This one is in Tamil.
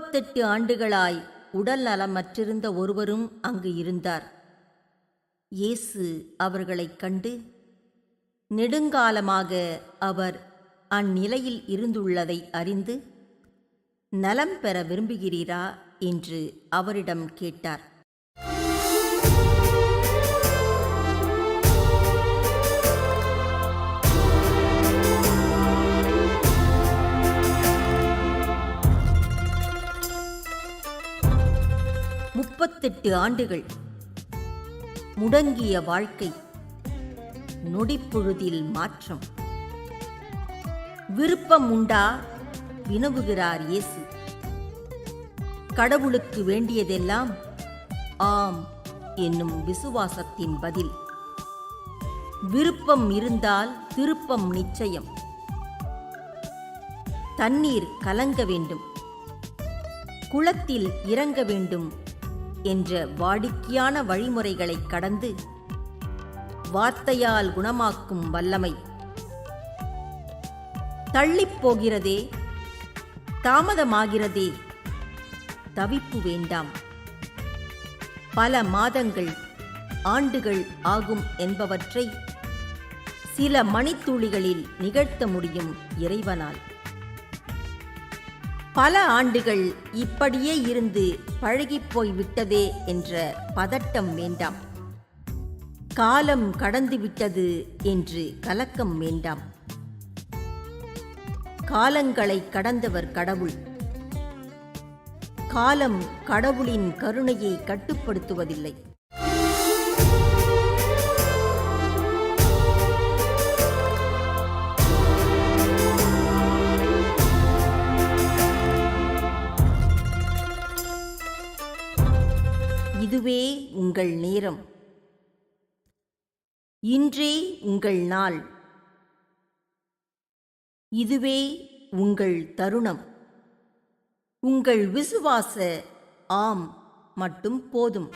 முப்பத்தெட்டு ஆண்டுகளாய் உடல் நலமற்றிருந்த ஒருவரும் அங்கு இருந்தார். இயேசு அவர்களைக் கண்டு நெடுங்காலமாக அவர் அந்நிலையில் இருந்துள்ளதை அறிந்து நலம் பெற விரும்புகிறீரா? என்று அவரிடம் கேட்டார். முப்பத்தெட்டு ஆண்டுகள் முடங்கிய வாழ்க்கை நொடிப்பொழுதில் மாற்றம். விருப்பம் உண்டா? வினவுகிறார் இயேசு. கடவுளுக்கு வேண்டியதெல்லாம் ஆம் என்னும் விசுவாசத்தின் பதில். விருப்பம் இருந்தால் திருப்பம் நிச்சயம். தண்ணீர் கலங்க வேண்டும். குளத்தில் இறங்க வேண்டும். என்ற வாடிக்கையான வழிமுறைகளை கடந்து வார்த்தையால் குணமாக்கும் வல்லமை. தள்ளிப்போகிறதே தாமதமாகிறதே தவிப்பு வேண்டாம். பல மாதங்கள் ஆண்டுகள் ஆகும் என்பவற்றை சில மணித்துளிகளில் நிகழ்த்த முடியும் இறைவனால். பல ஆண்டுகள் இப்படியே இருந்து பழகிப்போய் விட்டதே என்ற பதட்டம் வேண்டாம். காலம் கடந்து விட்டது என்று கலக்கம் வேண்டாம். காலங்களை கடந்தவர் கடவுள். காலம் கடவுளின் கருணையை கட்டுப்படுத்துவதில்லை. இதுவே உங்கள் நேரம். இன்றே உங்கள் நாள். இதுவே உங்கள் தருணம். உங்கள் விசுவாச ஆம் மட்டும் போதும்.